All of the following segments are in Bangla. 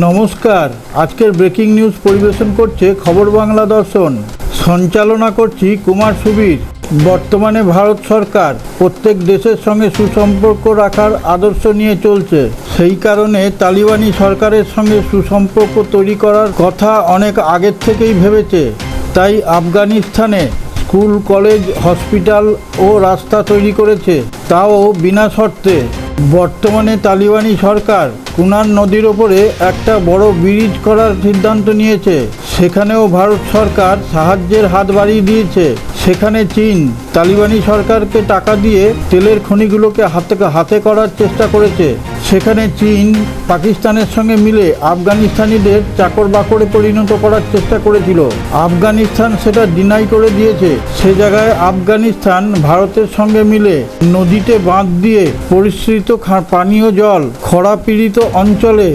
নমস্কার। আজকের ব্রেকিং নিউজ পরিবেশন করছে খবর বাংলা দর্শন। সঞ্চালনা করছি কুমার সুবীর। বর্তমানে ভারত সরকার প্রত্যেক দেশের সঙ্গে সুসম্পর্ক রাখার আদর্শ নিয়ে চলছে। সেই কারণে তালিবানি সরকারের সঙ্গে সুসম্পর্ক তৈরি করার কথা অনেক আগের থেকেই ভেবেছে। তাই আফগানিস্তানে স্কুল, কলেজ, হসপিটাল ও রাস্তা তৈরি করেছে। তাও বিনা শর্তে। বর্তমানে তালিবানি সরকার কুনার নদীর ওপরে একটা বড় ব্রিজ করার সিদ্ধান্ত নিয়েছে। সেখানেও ভারত সরকার সাহায্যের হাত বাড়িয়ে দিয়েছে। সেখানে চীন তালিবানি সরকারকে টাকা দিয়ে তেলের খনিগুলোকে হাতে হাতে করার চেষ্টা করেছে। সেখানে চীন পাকিস্তানের সঙ্গে মিলে আফগানিস্তানিদের চাকর বাকরে পরিণত করার চেষ্টা করেছিল। আফগানিস্তান সেটা ডিনাই করে দিয়েছে। সে জায়গায় আফগানিস্তান ভারতের সঙ্গে মিলে নদীতে বাঁধ দিয়ে পরিশ্রিত পানীয় জল খরা পীড়িত অঞ্চলে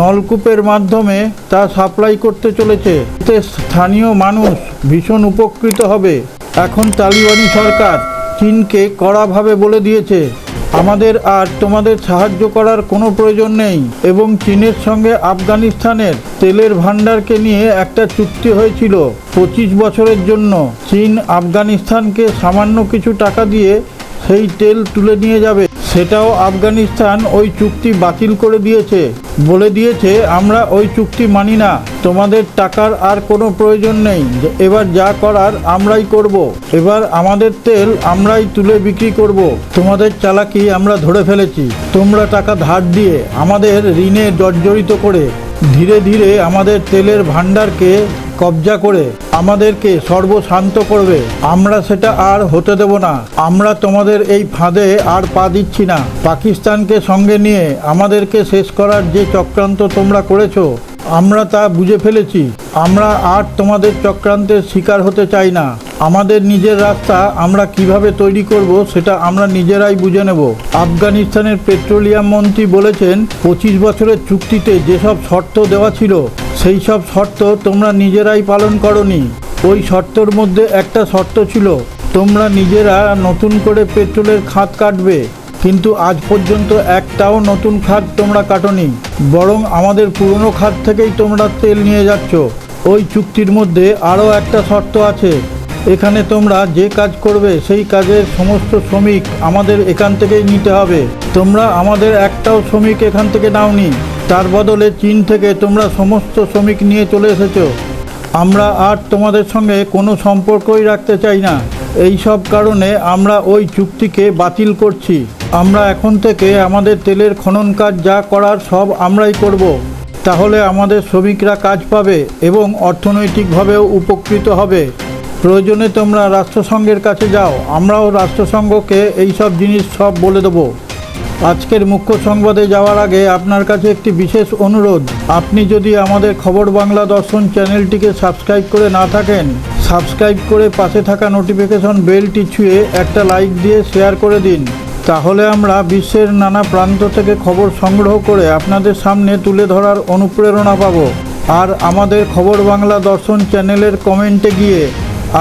নলকূপের মাধ্যমে তা সাপ্লাই করতে চলেছে। এতে স্থানীয় মানুষ ভীষণ উপকৃত হবে। এখন তালিবানি সরকার চীনকে কড়াভাবে বলে দিয়েছে। আমাদের আর তোমাদের সাহায্য করার কোনো প্রয়োজন নেই এবং চীনের সঙ্গে আফগানিস্তানের তেলের ভান্ডারকে নিয়ে একটা চুক্তি হয়েছিল পঁচিশ বছরের জন্য। চীন আফগানিস্তানকে সামান্য কিছু টাকা দিয়ে সেই তেল তুলে নিয়ে যাবে। সেটাও আফগানিস্তান ওই চুক্তি বাতিল করে দিয়েছে বলে দিয়েছে, আমরা ওই চুক্তি মানি না তোমাদের টাকার আর কোনো প্রয়োজন নেই এবার যা করার আমরাই করব। এবার আমাদের তেল আমরাই তুলে বিক্রি করব। তোমাদের চালাকি আমরা ধরে ফেলেছি তোমরা টাকা ধার দিয়ে আমাদের ঋণে জর্জরিত করে ধীরে ধীরে আমাদের তেলের ভাণ্ডারকে কবজা করে আমাদেরকে সর্বশান্ত করবে। আমরা সেটা আর হতে দেব না। আমরা তোমাদের এই ফাঁদে আর পা দিচ্ছি না। পাকিস্তানকে সঙ্গে নিয়ে আমাদেরকে শেষ করার যে চক্রান্ত তোমরা করেছ আমরা তা বুঝে ফেলেছি। আমরা আর তোমাদের চক্রান্তের শিকার হতে চাই না। আমাদের নিজের রাস্তা আমরা কীভাবে তৈরি করব সেটা আমরা নিজেরাই বুঝে নেব। আফগানিস্তানের পেট্রোলিয়াম মন্ত্রী বলেছেন, পঁচিশ বছরের চুক্তিতে যেসব শর্ত দেওয়া ছিল, সেই সব শর্ত তোমরা নিজেরাই পালন করনি। ওই শর্তর মধ্যে একটা শর্ত ছিল, তোমরা নিজেরা নতুন করে পেট্রোলের খাত কাটবে। কিন্তু আজ পর্যন্ত একটাও নতুন খাত তোমরা কাটনি, বরং আমাদের পুরনো খাত থেকেই তোমরা তেল নিয়ে যাচ্ছ। ওই চুক্তির মধ্যে আরও একটা শর্ত আছে। এখানে তোমরা যে কাজ করবে সেই কাজের সমস্ত শ্রমিক আমাদের এখান থেকেই নিতে হবে। তোমরা আমাদের একটাও শ্রমিক এখান থেকে নাওনি, তার বদলে চীন থেকে তোমরা সমস্ত শ্রমিক নিয়ে চলে এসেছ। আমরা আর তোমাদের সঙ্গে কোনো সম্পর্কই রাখতে চাই না। এই সব কারণে আমরা ওই চুক্তিকে বাতিল করছি। আমরা এখন থেকে আমাদের তেলের খনন কাজ যা করার সব আমরাই করব। তাহলে আমাদের শ্রমিকরা কাজ পাবে এবং অর্থনৈতিকভাবেও উপকৃত হবে। প্রয়োজনে তোমরা রাষ্ট্রসংঘের কাছে যাও। আমরাও রাষ্ট্রসংঘকে এই সব জিনিস সব বলে দেবো। আজকের মুখ্য সংবাদে যাওয়ার আগে আপনার কাছে একটি বিশেষ অনুরোধ। আপনি যদি আমাদের খবর বাংলা দর্শন চ্যানেলটিকে সাবস্ক্রাইব করে না থাকেন, সাবস্ক্রাইব করে পাশে থাকা নোটিফিকেশন বেলটি ছুঁয়ে একটা লাইক দিয়ে শেয়ার করে দিন। তাহলে আমরা বিশ্বের নানা প্রান্ত থেকে খবর সংগ্রহ করে আপনাদের সামনে তুলে ধরার অনুপ্রেরণা পাব। আর আমাদের খবর বাংলা দর্শন চ্যানেলের কমেন্টে গিয়ে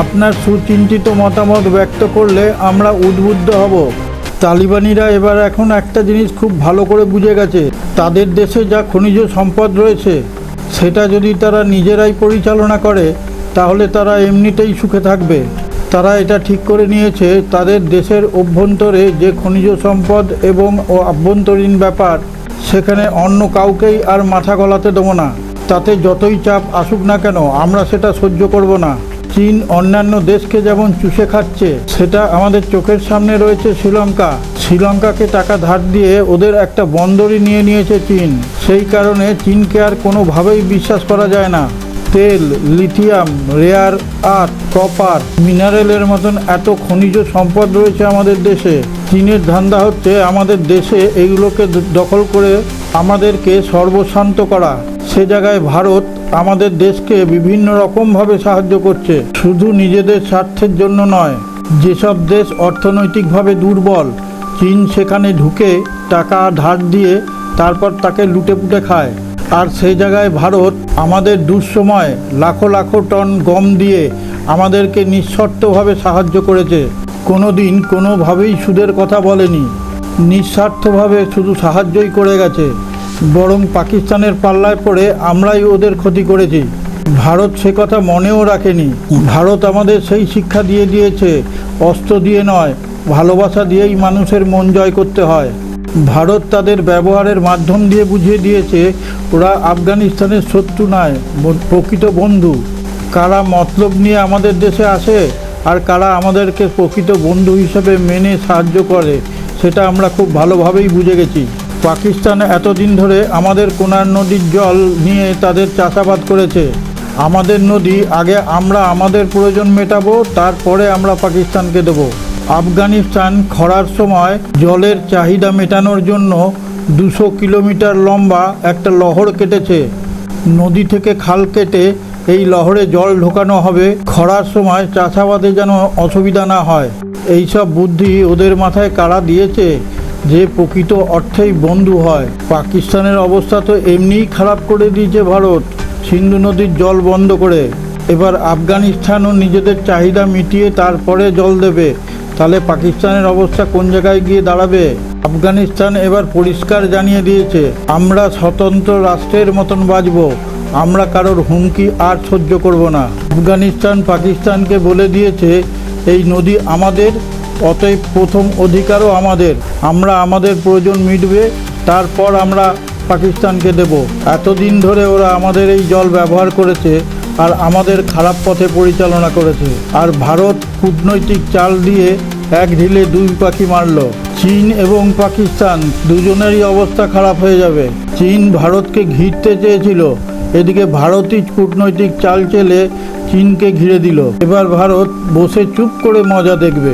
আপনার সুচিন্তিত মতামত ব্যক্ত করলে আমরা উদ্বুদ্ধ হব। তালিবানিরা এবার এখন একটা জিনিস খুব ভালো করে বুঝে গেছে। তাদের দেশে যা খনিজ সম্পদ রয়েছে, সেটা যদি তারা নিজেরাই পরিচালনা করে, তাহলে তারা এমনিতেই সুখে থাকবে। তারা এটা ঠিক করে নিয়েছে, তাদের দেশের অভ্যন্তরে যে খনিজ সম্পদ এবং ও আভ্যন্তরীণ ব্যাপার, সেখানে অন্য কাউকেই আর মাথা গলাতে দেবো না। তাতে যতই চাপ আসুক না কেন, আমরা সেটা সহ্য করব না। চীন অন্যান্য দেশকে যেমন চুষে খাচ্ছে, সেটা আমাদের চোখের সামনে রয়েছে শ্রীলঙ্কা। শ্রীলঙ্কাকে টাকা ধার দিয়ে ওদের একটা বন্দরই নিয়ে নিয়েছে চীন। সেই কারণে চীনকে আর কোনোভাবেই বিশ্বাস করা যায় না। তেল, লিথিয়াম, রেয়ার আর্থ, কপার, মিনারেলের মতন এত খনিজ সম্পদ রয়েছে আমাদের দেশে। চীনের ধান্দা হচ্ছে আমাদের দেশে এইগুলোকে দখল করে আমাদেরকে সর্বশান্ত করা। সে জায়গায় ভারত আমাদের দেশকে বিভিন্ন রকমভাবে সাহায্য করছে। শুধু নিজেদের স্বার্থের জন্য নয়, যেসব দেশ অর্থনৈতিকভাবে দুর্বল, চীন সেখানে ঢুকে টাকা ধার দিয়ে তারপর তাকে লুটে পুটে খায়। আর সেই জায়গায় ভারত আমাদের দুঃসময় লাখো লাখো টন গম দিয়ে আমাদেরকে নিঃশর্তভাবে সাহায্য করেছে। কোনো দিন কোনোভাবেই সুদের কথা বলেনি। নিঃস্বার্থভাবে শুধু সাহায্যই করে গেছে, বরং পাকিস্তানের পাল্লায় পড়ে আমরাই ওদের ক্ষতি করেছি। ভারত সে কথা মনেও রাখেনি। ভারত আমাদের সেই শিক্ষা দিয়ে দিয়েছে, অস্ত্র দিয়ে নয়, ভালোবাসা দিয়েই মানুষের মন জয় করতে হয়। ভারত তাদের ব্যবহারের মাধ্যম দিয়ে বুঝিয়ে দিয়েছে, ওরা আফগানিস্তানের শত্রু নয় প্রকৃত বন্ধু। কারা মতলব নিয়ে আমাদের দেশে আসে, আর কারা আমাদেরকে প্রকৃত বন্ধু হিসেবে মেনে সাহায্য করে সেটা আমরা খুব ভালোভাবেই বুঝে গেছি। পাকিস্তান এতদিন ধরে আমাদের কোনার নদীর জল নিয়ে তাদের চাষাবাদ করেছে। আমাদের নদী আগে আমরা আমাদের প্রয়োজন মেটাবো, তারপরে আমরা পাকিস্তানকে দেবো। আফগানিস্তান খরার সময় জলের চাহিদা মেটানোর জন্য দুশো কিলোমিটার লম্বা একটা লহর কেটেছে। নদী থেকে খাল কেটে এই লহরে জল ঢোকানো হবে। খরার সময় চাষাবাদে যেন অসুবিধা না হয়। এইসব বুদ্ধি ওদের মাথায় কারা দিয়েছে যে প্রকৃত অর্থেই বন্ধু হয়। পাকিস্তানের অবস্থা তো এমনিই খারাপ করে দিয়েছে ভারত। সিন্ধু নদীর জল বন্ধ করে। এবার আফগানিস্তানও নিজেদের চাহিদা মিটিয়ে তারপরে জল দেবে। তাহলে পাকিস্তানের অবস্থা কোন জায়গায় গিয়ে দাঁড়াবে? আফগানিস্তান এবার পরিষ্কার জানিয়ে দিয়েছে, আমরা স্বতন্ত্র রাষ্ট্রের মতন বাঁচব। আমরা কারোর হুমকি আর সহ্য করব না। আফগানিস্তান পাকিস্তানকে বলে দিয়েছে এই নদী আমাদের, অতএব প্রথম অধিকারও আমাদের। আমরা আমাদের প্রয়োজন মিটবে, তারপর আমরা পাকিস্তানকে দেব। এতদিন ধরে ওরা আমাদের এই জল ব্যবহার করেছে আর আমাদের খারাপ পথে পরিচালনা করেছে। আর ভারত কূটনৈতিক চাল দিয়ে এক ঢিলে দুই পাখি মারল। চীন এবং পাকিস্তান দুজনেরই অবস্থা খারাপ হয়ে যাবে। চীন ভারতকে ঘিরতে চেয়েছিল এদিকে ভারতই কূটনৈতিক চাল চেলে চীনকে ঘিরে দিল। এবার ভারত বসে চুপ করে মজা দেখবে।